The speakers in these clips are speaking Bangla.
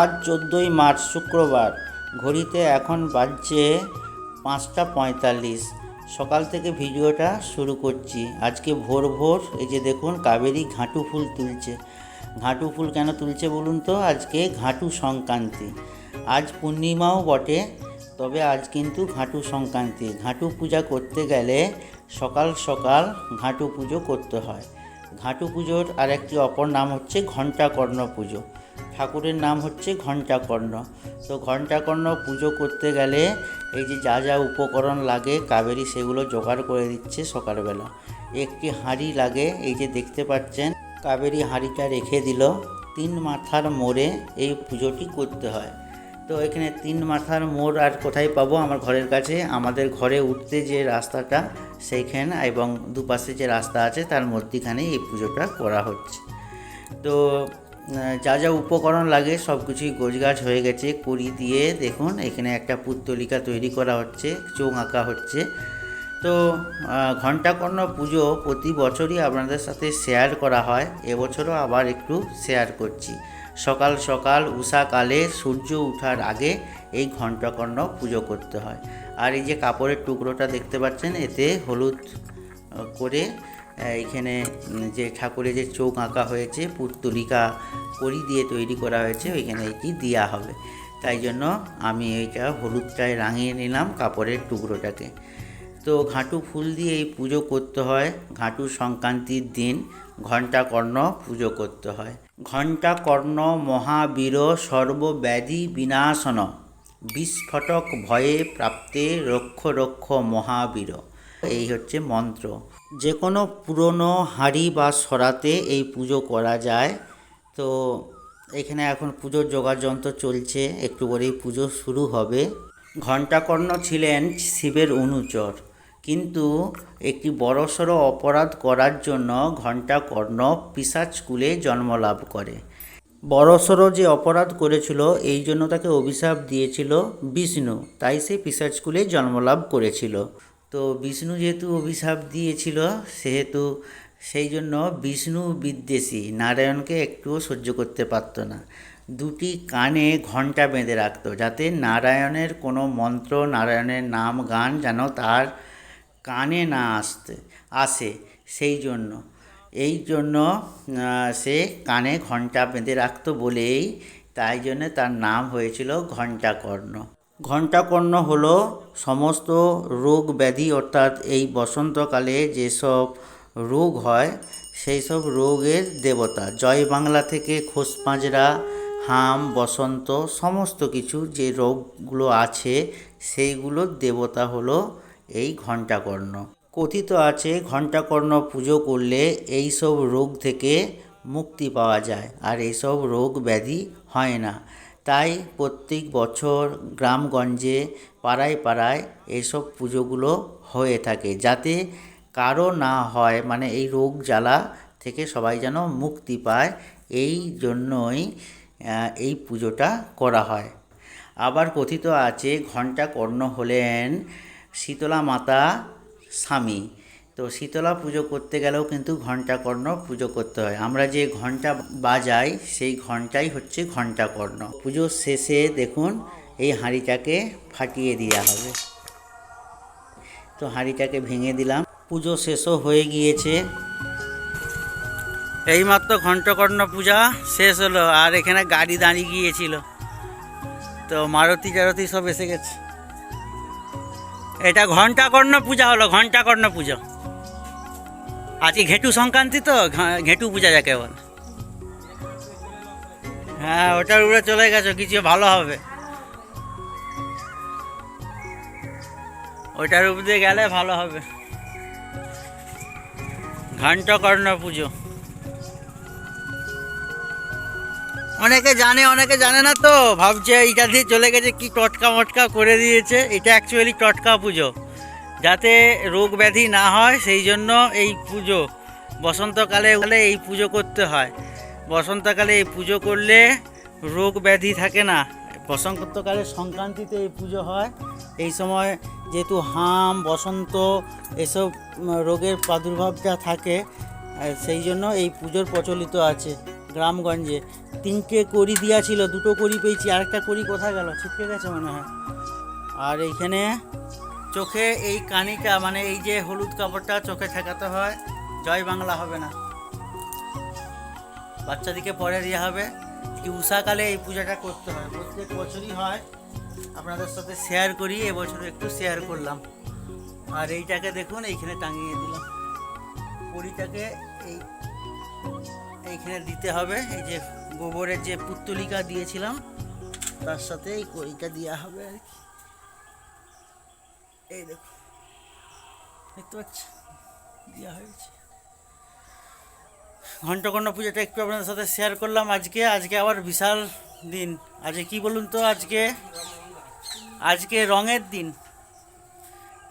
আজ চোদ্দোই মার্চ শুক্রবার। ঘড়িতে এখন বাজছে পাঁচটা পঁয়তাল্লিশ। সকাল থেকে ভিডিওটা শুরু করছি। আজকে ভোর ভোর এই যে দেখুন, কাবেরী ঘাঁটু ফুল তুলছে। ঘাঁটু ফুল কেন তুলছে বলুন তো? আজকে ঘাঁটু সংক্রান্তি। আজ পূর্ণিমাও বটে, তবে আজ কিন্তু ঘাঁটু সংক্রান্তি। ঘাঁটু পূজা করতে গেলে সকাল সকাল ঘাঁটু পুজো করতে হয়। ঘাঁটু পুজোর আরেকটি অপর নাম হচ্ছে ঘণ্টাকর্ণ পুজো। ঠাকুরের নাম হচ্ছে ঘণ্টাকর্ণ। তো ঘণ্টাকর্ণ পুজো করতে গেলে এই যে যা যা উপকরণ লাগে, কাবেরী সেগুলো জোগাড় করে দিচ্ছে সকালবেলা। একটি হাঁড়ি লাগে, এই যে দেখতে পাচ্ছেন, কাবেরী হাঁড়িটা রেখে দিল। তিন মাথার মোড়ে এই পুজোটি করতে হয়। তো এখানে তিন মাথার মোড় আর কোথায় পাবো আমার ঘরের কাছে? আমাদের ঘরে উঠতে যে রাস্তাটা, সেইখানে এবং দুপাশে যে রাস্তা আছে, তার মধ্যিখানে এই পুজোটা করা হচ্ছে। তো যা যা উপকরণ লাগে সব কিছুই গোছগাছ হয়ে গেছে। কুড়ি দিয়ে দেখুন, এখানে একটা পুত্তলিকা তৈরি করা হচ্ছে চোখ আঁকা হচ্ছে। তো ঘণ্টাকর্ণ পুজো প্রতি বছরই আপনাদের সাথে শেয়ার করা হয়। এবছরও আবার একটু শেয়ার করছি। সকাল সকাল উষাকালে সূর্য ওঠার আগে এই ঘণ্টাকর্ণ পুজো করতে হয়। আর এই যে কাপড়ের টুকরোটা দেখতে পাচ্ছেন, এতে হলুদ করে আহ, এইখানে যে ঠাকুরের যে চোখ আঁকা হয়েছে পুত্তলিকা করি দিয়ে তৈরি করা হয়েছে ওইখানে এটি দেওয়া হবে। তাই জন্য আমি এইটা হলুদটায় রাঙিয়ে নিলাম কাপড়ের টুকরোটাকে। তো ঘাঁটু ফুল দিয়ে এই পুজো করতে হয়। ঘাঁটু সংক্রান্তির দিন ঘণ্টাকর্ণ পুজো করতে হয়। ঘণ্টাকর্ণ মহাবীর সর্বব্যাধি বিনাশন। বিস্ফোটক ভয়ে প্রাপ্তে রক্ষ রক্ষ মহাবীর। এই হচ্ছে মন্ত্র। যে কোনো পুরনো হাঁড়ি বা সরাতে এই পুজো করা যায়। তো এখানে এখন পুজোর যোগাড় যন্ত্র চলছে, একটু পরেই পুজো শুরু হবে। ঘণ্টাকর্ণ ছিলেন শিবের অনুচর, কিন্তু একটি বড়সড় অপরাধ করার জন্য ঘণ্টাকর্ণ পিসাচ জন্ম লাভ করে। বড়সড় যে অপরাধ করেছিল, এই জন্য তাকে অভিশাপ দিয়েছিল বিষ্ণু, তাই সে পিসাচ কুলে জন্মলাভ করেছিল। তো বিষ্ণু যেহেতু অভিশাপ দিয়েছিল, সেহেতু সেই জন্য বিষ্ণু বিদ্বেষী। নারায়ণকে একটুও সহ্য করতে পারত না। দুটি কানে ঘণ্টা বেঁধে রাখত, যাতে নারায়ণের কোনো মন্ত্র, নারায়ণের নাম, গান যেন তার কানে না আসতে, আসে। সেই জন্য, এই জন্য সে কানে ঘণ্টা বেঁধে রাখতো বলেই তাই জন্য তার নাম হয়েছিল ঘণ্টাকর্ণ। ঘণ্টাকর্ণ হল সমস্ত রোগ ব্যাধি, অর্থাৎ এই বসন্তকালে যেসব রোগ হয় সেই সব রোগের দেবতা, জয় বাংলা থেকে খোসপাঁজরা হাম, বসন্ত, সমস্ত কিছু যে রোগগুলো আছে সেইগুলোর দেবতা হলো এই ঘণ্টাকর্ণ। কথিত আছে, ঘণ্টাকর্ণ পুজো করলে এই সব রোগ থেকে মুক্তি পাওয়া যায়, আর এইসব রোগ ব্যাধি হয় না। তাই প্রত্যেক বছর গ্রামগঞ্জে পাড়ায় পাড়ায় এইসব পুজোগুলো হয়ে থাকে যাতে কারও না হয় মানে এই রোগ জ্বালা থেকে সবাই যেন মুক্তি পায়, এই জন্যই এই পুজোটা করা হয়। আবার কথিত আছে ঘণ্টা কর্ণ হলেন শীতলা মাতা স্বামী। তো শীতলা পুজো করতে গেলেও কিন্তু ঘণ্টা কর্ণ পুজো করতে হয়। আমরা যে ঘণ্টা বাজাই, সেই ঘণ্টাই হচ্ছে ঘণ্টা কর্ণ পুজোর শেষে দেখুন, এই হাঁড়িটাকে ফাটিয়ে দেওয়া হবে। তো হাঁড়িটাকে ভেঙে দিলাম। পুজো শেষও হয়ে গিয়েছে। এইমাত্র ঘণ্টকর্ণ পূজা শেষ হলো, আর এখানে গাড়ি দাঁড়িয়ে গিয়েছিল। তো মারুতি টারতি সব এসে গেছে। এটা ঘণ্টাকর্ণ পূজা হলো, ঘণ্টাকর্ণ পুজো। আজকে ঘেটু সংক্রান্তি তো ঘেটু পূজা যাকে বল। হ্যাঁ ওটার উপরে চলে গেছো, কিছু ভালো হবে। ওইটার উপর দিয়ে গেলে ভালো হবে। ঘণ্টকর্ণ পুজো। অনেকে জানে অনেকে জানে না তো, ভাবছে এইটা দিয়ে চলে গেছে, কি টটকা মটকা করে দিয়েছে, এটা অ্যাকচুয়ালি টটকা পুজো। যাতে রোগ ব্যাধি না হয়, সেই জন্য এই পুজো। বসন্তকালে এই পুজো করতে হয়। বসন্তকালে এই পুজো করলে রোগ ব্যাধি থাকে না। বসন্তকালে সংক্রান্তিতে এই পুজো হয়। এই সময় যেহেতু হাম, বসন্ত এসব রোগের প্রাদুর্ভাবটা থাকে সেই জন্য এই পুজোর প্রচলিত আছে গ্রামগঞ্জে। তিনটে করি দেওয়া ছিল, দুটো করি পেয়েছি, আরেকটা করি কোথায় গেল? ছিটকে গেছে মনে হয়। আর এইখানে চোখে এই কানিটা মানে এই যে হলুদ কাপড়টা চোখে ঠেকাতে হয়, জয় বাংলা হবে না। বাচ্চাদিকে পরে দেওয়া হবে। কি উষাকালে এই পূজাটা করতে হয়। প্রত্যেক বছরই হয়। আপনাদের সাথে শেয়ার করি এবছর একটু শেয়ার করলাম। আর এইটাকে দেখুন, এইখানে টাঙিয়ে দিলাম। পরিটাকে এই এইখানে দিতে হবে। এই যে গোবরের যে পুত্তলিকা দিয়েছিলাম, তার সাথে এই কড়িটা দেওয়া হবে আর কি। এই দেখুন দেখতে পাচ্ছেন দেওয়া হয়েছে। ঘণ্টকর্ণ পুজোটা একটু আপনাদের সাথে শেয়ার করলাম আজকে। আজকে আবার বিশাল দিন। আজকে কি বলুন তো? আজকে আজকে রঙের দিন।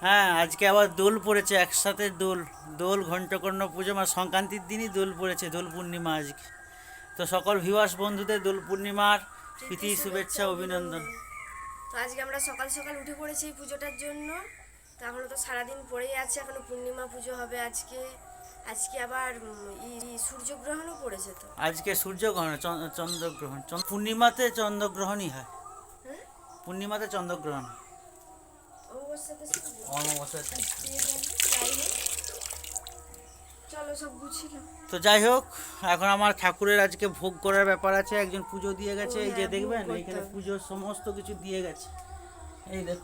হ্যাঁ আজকে আবার দোল পড়েছে, একসাথে দোল। দোল ঘণ্টকর্ণ পুজো মানে সংক্রান্তির দিনই দোল পড়েছে, দোল পূর্ণিমা আজকে। তো সকল ভিউয়ার্স বন্ধুদের দোল পূর্ণিমার প্রীতি, শুভেচ্ছা, অভিনন্দন। আজকে আমরা সকাল সকাল উঠে পড়েছি এই পুজোটার জন্য। তো এখনও তো সারাদিন পড়েই আছে এখনও পূর্ণিমা পুজো হবে আজকে। আজকে আবার সূর্যগ্রহণও পড়েছে তো। আজকে সূর্যগ্রহণ চন্দ্রগ্রহণ পূর্ণিমাতে চন্দ্রগ্রহণই হয়। পূর্ণিমাতে চন্দ্রগ্রহণ। অমাবস্যাতে। অমাবস্যাতে। চলো সব গুছিলাম তো যাই হোক এখন আমার ঠাকুরের আজকে ভোগ করার ব্যাপার আছে একজন পুজো দিয়ে গেছে এই যে হ্যাঁ, দেখবেন এইখানে পুজোর সমস্ত কিছু দিয়ে গেছে। এই দেখ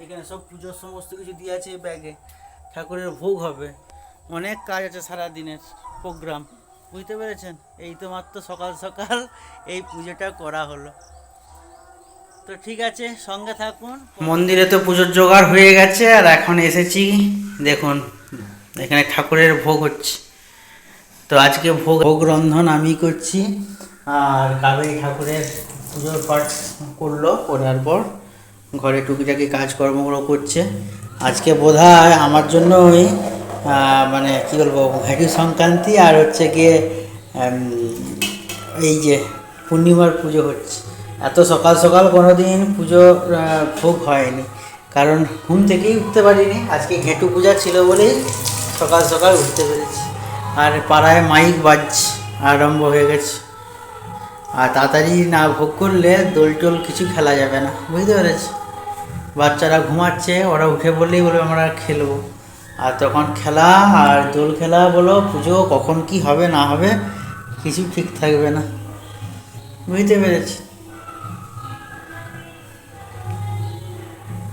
এখানে সব পুজোর সমস্ত কিছু দিয়ে আছে এই ব্যাগে। ঠাকুরের ভোগ হবে অনেক কাজ আছে সারা দিনের প্রোগ্রাম বুঝতে পেরেছেন? এই তো মাত্র সকাল সকাল এই পুজোটা করা হলো। তো ঠিক আছে সঙ্গে থাকুন। মন্দিরে তো পুজোর জোগাড় হয়ে গেছে আর এখন এসেছি দেখুন। এখানে ঠাকুরের ভোগ হচ্ছে। তো আজকে ভোগ ভোগ রন্ধন আমি করছি, আর কাবেরী ঠাকুরের পুজোর পাঠ করল, করার পর ঘরে টুকিটাকি কাজকর্মগুলো করছে। আজকে বোধ আমার জন্য ওই মানে কী বলব ঘাটি সংক্রান্তি আর হচ্ছে গিয়ে এই যে পূর্ণিমার পুজো হচ্ছে। এত সকাল সকাল কোনো দিন পুজো ভোগ হয়নি। কারণ ঘুম থেকেই উঠতে পারিনি। আজকে ঘেঁটু পূজা ছিল বলেই সকাল সকাল উঠতে পেরেছি। আর পাড়ায় মাইক বাজ আরম্ভ হয়ে গেছে। আর তাড়াতাড়ি না ভোগ করলে দোল টোল কিছু খেলা যাবে না, বুঝতে পেরেছি। বাচ্চারা ঘুমাচ্ছে, ওরা উঠে বললেই বলবে আমরা খেলব। আর তখন খেলা আর দোল খেলা বলো, পুজো কখন কি হবে, না হবে, কিছু ঠিক থাকবে না। বুঝতে পেরেছি।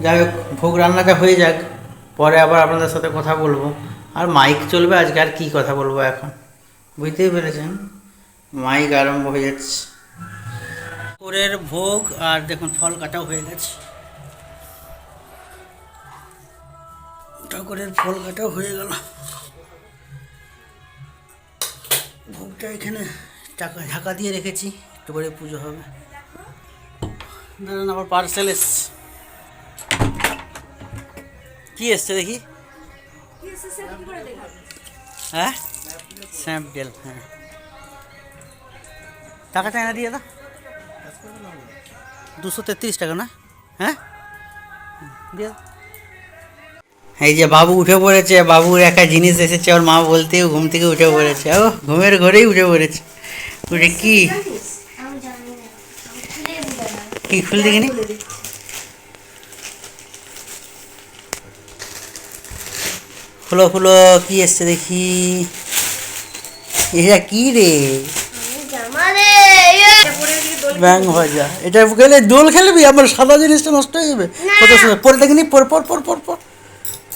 যাই হোক, ভোগ রান্নাটা হয়ে যাক, পরে আবার আপনাদের সাথে কথা বলব। আর মাইক চলবে আজকে আর কী কথা বলব এখন? বুঝতেই পেরেছেন? মাইক আরম্ভ হয়ে যাচ্ছে। ঠাকুরের ভোগ আর দেখুন ফল কাটাও হয়ে গেছে। ঠাকুরের ফল কাটাও হয়ে গেল। ভোগটা এখানে টাকা ঢাকা দিয়ে রেখেছি। একটু করে পুজো হবে। দাঁড়ান, আবার পার্সেল এসছে। কী এসছে দেখি? হ্যাঁ? স্ন্যাপডেল হ্যাঁ। দিয়ে দাও। দুশো তেত্রিশ টাকা না? হ্যাঁ? দিয়ে এই যে বাবু উঠে পড়েছে বাবুর একটা জিনিস এসেছে ওর মা বলতে ঘুম থেকে উঠে পড়েছে। ও ঘুমের ঘরেই উঠে পড়েছে। উঠে কি? কি খুলে দেখিনি খুলো খুলো কি এসছে দেখি। এটা কি রে? ব্যাং ভাজা। এটা গেলে দোল খেলবি? আমার সাদা জিনিসটা নষ্ট হয়ে যাবে। কত সুন্দর। পরে দেখিনি? পর পর পর পর পর।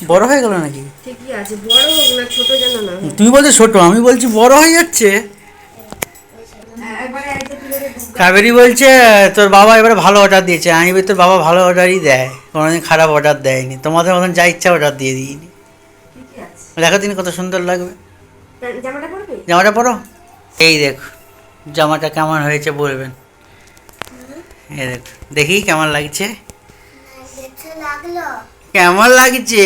বড় হয়ে গেল নাকি? ঠিকই আছে। বড় হোক না ছোট যেন না তুই বলছিস ছোট আমি বলছি বড় হয়ে যাচ্ছে। কাবেরি বলছে তোর বাবা এবারে ভালো অর্ডার দিয়েছে। আমি তোর বাবা ভালো অর্ডারই দেয়। কোনোদিন খারাপ অর্ডার দেয়নি। তোমাদের মতন যা ইচ্ছা অর্ডার দিয়ে দিইনি। দেখো দিন কত সুন্দর লাগবে। জামাটা পরো। এই দেখ জামাটা কেমন হয়েছে বলবেন। এই দেখ দেখি কেমন লাগছে। কেমন লাগছে?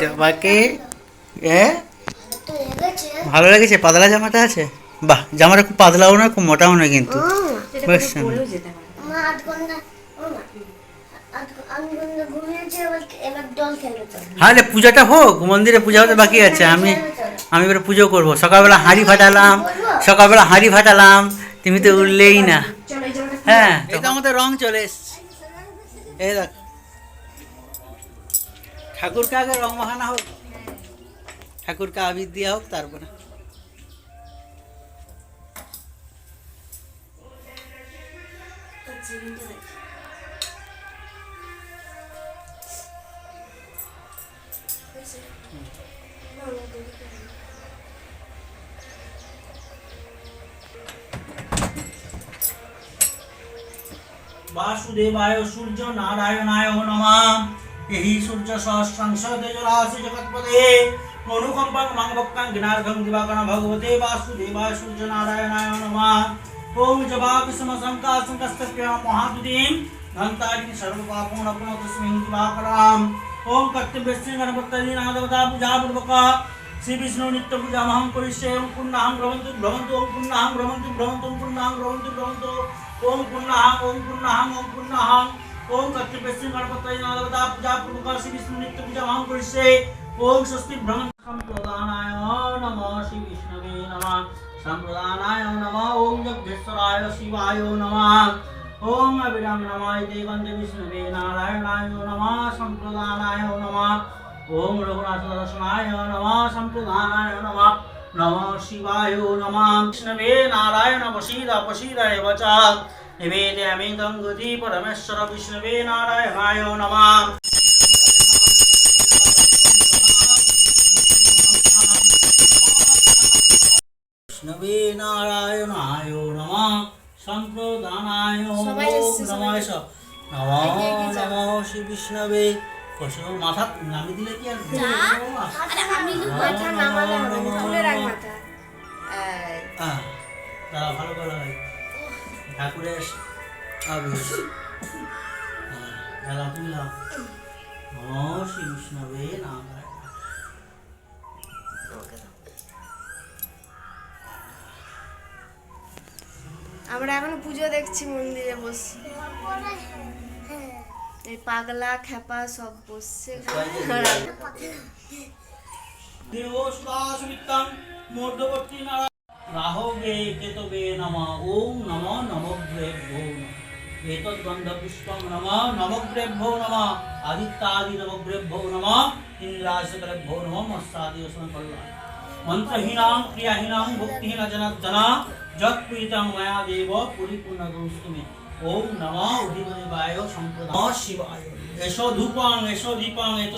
তোমাকে ভালো লেগেছে। পাতলা জামাটা আছে? বাহ জামাটা খুব পাতলাও না খুব মোটাও না কিন্তু। বেশ হ্যাঁ রে পূজাটা হোক মন্দিরে পূজা হতে বাকি আছে। আমি আমি এবারে পুজো করব। সকালবেলা হাঁড়ি ফাটালাম সকালবেলা হাঁড়ি ফাটালাম তুমি তো উঠলেই না। হ্যাঁ তো আমাদের রং চলে এসছে। এই দেখ। ঠাকুরকে আগে রং মাখানো হোক ঠাকুরকে আবির দেওয়া হোক তারপরে। বাসুদেবায় সূর্য নারায়ণায় নমঃ এই সূর্য সহস্রাংশ তেজরাশি জগৎপদে অনুকম্পং মঙ্গপকাং জ্ঞানার্ঘং দিবাকর ভগবতে বাসুদেবায় সূর্য নারায়ণায় নমঃ ওম জবা কুসুম শঙ্কা শঙ্কস্তপ্য মহাদুদীম ঘন্টারি সর্বপাপং নপুন তস্মিং দিবাকরাম ওম কর্তব্যস্য গণপতি নাদবতা পূজা পূর্বক শ্রী বিষ্ণু নিত্য পূজা মহং করিষ্যে ওম পুণ্যাহং ভ্রমন্তু ভ্রমন্তু ওম পুণ্যাহং ভ্রমন্তু ভ্রমন্তু ওম পুণ্যাহং ভ্রমন্তু ভ্রমন্তু ওম পুণ্যাহং ওম পুণ্যাহং ওম পুণ্যাহং ওম কর্তব্যস্য গণপতি নাদবতা পূজা পূর্বক শ্রী বিষ্ণু নিত্য পূজা মহং করিষ্যে ওম স্বস্তি ভ্রমণ সম্প্রদানায় নমঃ শ্রী বিষ্ণবে নমঃ সম্প্রদানায় নমঃ ওম যজ্ঞেশ্বরায় শিবায় নমঃ ওম অবিরাম নমায় দেবন্দ বিষ্ণবে নারায়ণায় নমঃ সম্প্রদানায় নমঃ ওম রঘুনাথ দর্শনায় নমঃ সম্প্রদানায় নমঃ নমঃ শিবায় নমঃ। বিষ্ণবে নারায়ণ বসীদ বসীদায় বচ নিবেদয়ামি গঙ্গতি পরমেশ্বর বিষ্ণবে নারায়ণায় নমঃ। বিষ্ণবে নারায়ণায় নমঃ সম্প্রদানায়। নমঃ। শ্রী বিষ্ণবে। মাথা নামি দিলে কি আর মাথা নামালে হবে না তুলে রাখ মাথা এই, ভালো ভালো হয় ঠাকুরের আবিষ দাদা তুমি লাও নমঃ শ্রী বিষ্ণবে নারায়ণ আমরা এখন পুজো দেখছি মন্দিরে বসে। এই পাগলা খেপা সব বসছে। দেবস্তাসুমিত্তং মধ্যবর্তী নারায়ণ। রাহবে কেতবে নমঃ, ওম নমঃ নমগ্রেভ্যো এতদ্গন্ধপুষ্পং নমঃ নমগ্রেভ্যো নমঃ আদিত্যাদি নমগ্রেভ্যো নমঃ ইন্দ্রাসকরেভ্যো নমঃ মস্তাদি কল্যাণ মন্ত্রহীনাং ক্রিয়াহীনাং ভক্তিহীন জনার্দন যৎপ্রীতং ময়া দেব পরিপূর্ণ গৌস্তমে ওম নমঃ অধিদেবায় সম্প্রদায়। শিবায়। এসো ধূপাং এসো দীপাং এত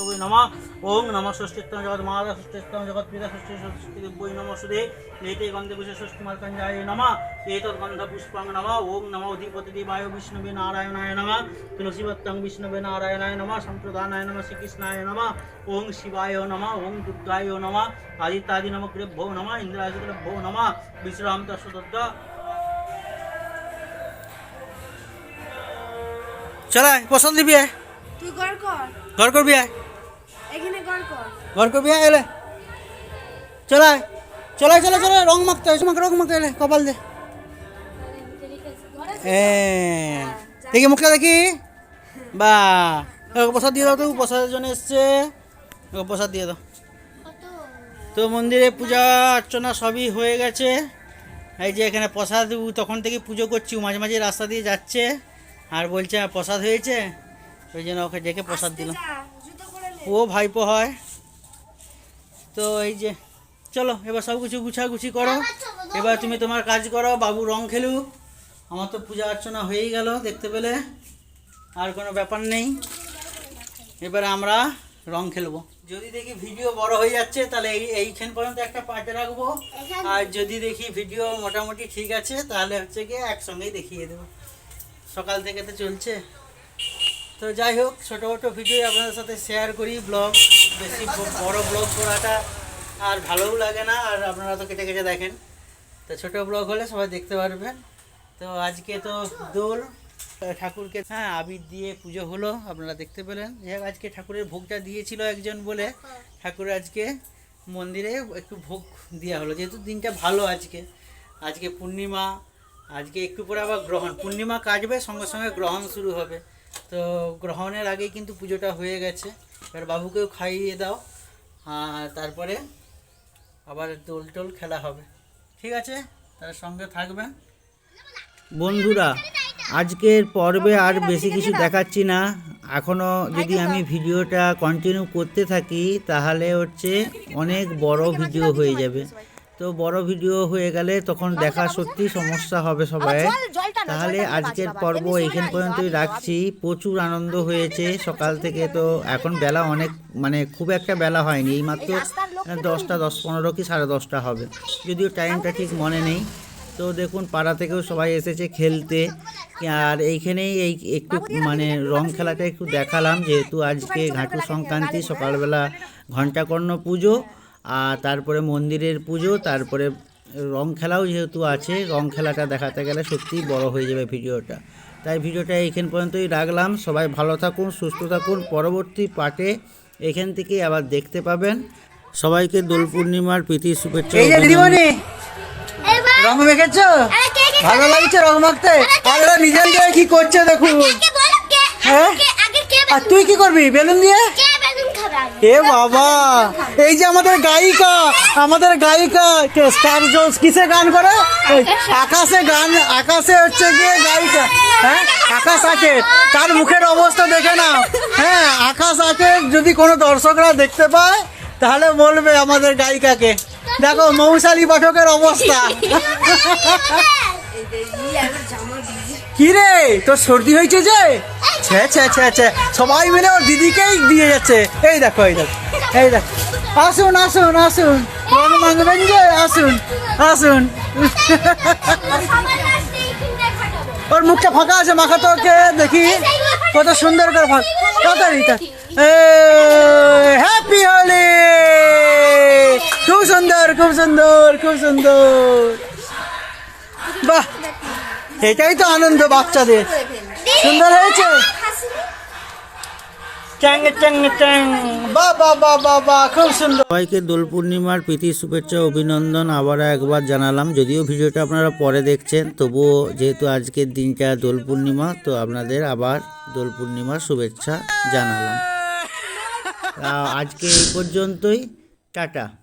মহাপ্রভু নমঃ। ওং নমঃ ষষ্ঠীত্তম জগৎ মাতা ষষ্ঠীত্তম জগৎ পিতা ষষ্ঠী ষষ্ঠী দিব্যই নমঃ সুদে। এতে গন্ধে বিশেষ ষষ্ঠী মার্কঞ্জায় নমঃ। এতৎ গন্ধ পুষ্পাং নমঃ। ওং নমঃ অধিপতি দেবায় বিষ্ণবে নারায়ণায় নমঃ। তুলসীবত্তং বিষ্ণবে নারায়ণায় নমঃ। সম্প্রদানায় নমঃ শ্রীকৃষ্ণায় নমঃ। ওং শিবায় নমঃ। ওং দুর্গায় নমঃ। আদিত্যাদি নমগ্রেভ্যো নমঃ। ইন্দ্রাজিগ্রেভ্যো নমঃ। বিশ্রাম তস্বদত্ত চলায় পছন্দ দিবি আয়। তুই গড় কর। ঘর করবি আয়। কর ঘর করবি এলে। চলায় চলায় চলে চলে রং মাখতে হয় মাখ রং মাখতে এলে, কপাল দে দেখি মুখটা দেখি। বা প্রসাদ দিয়ে দাও তো, প্রসাদের জন্য এসছে। প্রসাদ দিয়ে দাও। তো মন্দিরে পূজা, অর্চনা সবই হয়ে গেছে। এই যে এখানে প্রসাদ তখন থেকে পুজো করছি মাঝে মাঝে রাস্তা দিয়ে যাচ্ছে। আর বলছে "আর প্রসাদ হয়েছে। ওই জন্য ওকে ডেকে প্রসাদ দিলাম। ও ভাইপো হয়। তো এই যে চলো এবার সব কিছু গুছাগুছি করো। এবার তুমি তোমার কাজ করো বাবু রং খেলুক। আমার তো পূজা অর্চনা হয়েই গেল দেখতে পেলে। আর কোনো ব্যাপার নেই। এবার আমরা রং খেলব। যদি দেখি ভিডিও বড় হয়ে যাচ্ছে তাহলে এই এইখান পর্যন্ত একটা পার্টে রাখব। আর যদি দেখি ভিডিও মোটামুটি ঠিক আছে তাহলে হচ্ছে গিয়ে একসঙ্গেই দেখিয়ে দেবো। সকাল থেকে তো চলছে। তো যাই হোক ছোটো ছোটো ভিডিও আপনাদের সাথে শেয়ার করি ব্লগ বেশি বড় ব্লগ করাটা আর ভালোও লাগে না, আর আপনারা তো কেটে কেটে দেখেন। তো ছোটো ব্লগ হলে সবাই দেখতে পারবেন। তো আজকে তো দোল ঠাকুরকে হ্যাঁ আবির দিয়ে পুজো হলো, আপনারা দেখতে পেলেন। যাই আজকে ঠাকুরের ভোগটা দিয়েছিল একজন বলে, ঠাকুর আজকে মন্দিরে একটু ভোগ দেওয়া হলো, যেহেতু দিনটা ভালো আজকে। আজকে পূর্ণিমা, আজকে একটু পরে আবার গ্রহণ। পূর্ণিমা কাটবে, সঙ্গে সঙ্গে গ্রহণ শুরু হবে। তো গ্রহণের আগেই কিন্তু পুজোটা হয়ে গেছে। এবার বাবুকেও খাইয়ে দাও। আর তারপরে আবার দোল টোল খেলা হবে। ঠিক আছে? তার সঙ্গে থাকবেন। বন্ধুরা, আজকের পর্বে আর বেশি কিছু দেখাচ্ছি না। এখনও যদি আমি ভিডিওটা কন্টিনিউ করতে থাকি, তাহলে হচ্ছে অনেক বড় ভিডিও হয়ে যাবে। তো বড় ভিডিও হয়ে গেলে তখন দেখা সত্যি সমস্যা হবে সবাই তাহলে আজকের পর্ব এইখান পর্যন্তই রাখছি প্রচুর আনন্দ হয়েছে সকাল থেকে তো এখন বেলা অনেক মানে খুব একটা বেলা হয়নি এই মাত্র দশটা দশ পনেরো কি সাড়ে দশটা হবে যদিও টাইমটা ঠিক মনে নেই তো দেখুন পাড়া থেকেও সবাই এসেছে খেলতে আর এইখানেই এই একটু মানে রং খেলাটা একটু দেখালাম যেহেতু আজকে ঘাটু সংক্রান্তি সকালবেলা ঘণ্টাকর্ণ পুজো আর তারপরে মন্দিরের পুজো তারপরে রং খেলাও যেহেতু আছে রং খেলাটা দেখাতে গেলে সত্যিই বড় হয়ে যাবে ভিডিওটা। তাই ভিডিওটা এইখান পর্যন্তই রাখলাম। সবাই ভালো থাকুন সুস্থ থাকুন। পরবর্তী পার্টে এখান থেকে আবার দেখতে পাবেন। সবাইকে দোল পূর্ণিমার প্রীতি শুভেচ্ছা রং মেখেছো? আরে কে কে ভালো লাগছে রং মাখতে? আর নিজের কি করছে দেখুন। কে বলো কে? হ্যাঁ? কে আগে কে আর তুই কি করবি বেলুন দিয়ে? এ বাবা এই যে আমাদের গায়িকা আমাদের গায়িকা কে স্টার জোস কিসে গান করে? আকাশে গান আকাশে হচ্ছে গিয়ে গায়িকা। হ্যাঁ? আকাশ আছে তার মুখের অবস্থা দেখে না হ্যাঁ আকাশ আছে যদি কোনো দর্শকরা দেখতে পায় তাহলে বলবে আমাদের গায়িকাকে। দেখো মৌসালি পাঠকের অবস্থা। কি রে তোর সর্দি হয়েছে যে? ছ্যা ছ্যা ছ্যা ছ্যা সবাই মিলে ওর দিদিকেই দিয়ে যাচ্ছে। এই দেখো এই দেখো এই দেখো। আসুন আসুন আসুন। রং মাংবেন যে? আসুন আসুন। ওর মুখটা ফাঁকা আছে মাখাতো ওকে দেখি। কত সুন্দর করে ফাঁক। তাড়াতাড়ি হ্যাপি হোলি খুব সুন্দর খুব সুন্দর খুব সুন্দর। বাহ! এটাই তো আনন্দ বাচ্চাদের। সুন্দর হয়েছে? সবাইকে দোল পূর্ণিমার প্রীতি, শুভেচ্ছা, অভিনন্দন আবার একবার জানালাম। যদিও ভিডিওটা আপনারা পরে দেখছেন, তবুও যেহেতু আজকের দিনটা দোল পূর্ণিমা, তো আপনাদের আবার দোল পূর্ণিমার শুভেচ্ছা জানালাম। আজকে এই পর্যন্তই। টাটা।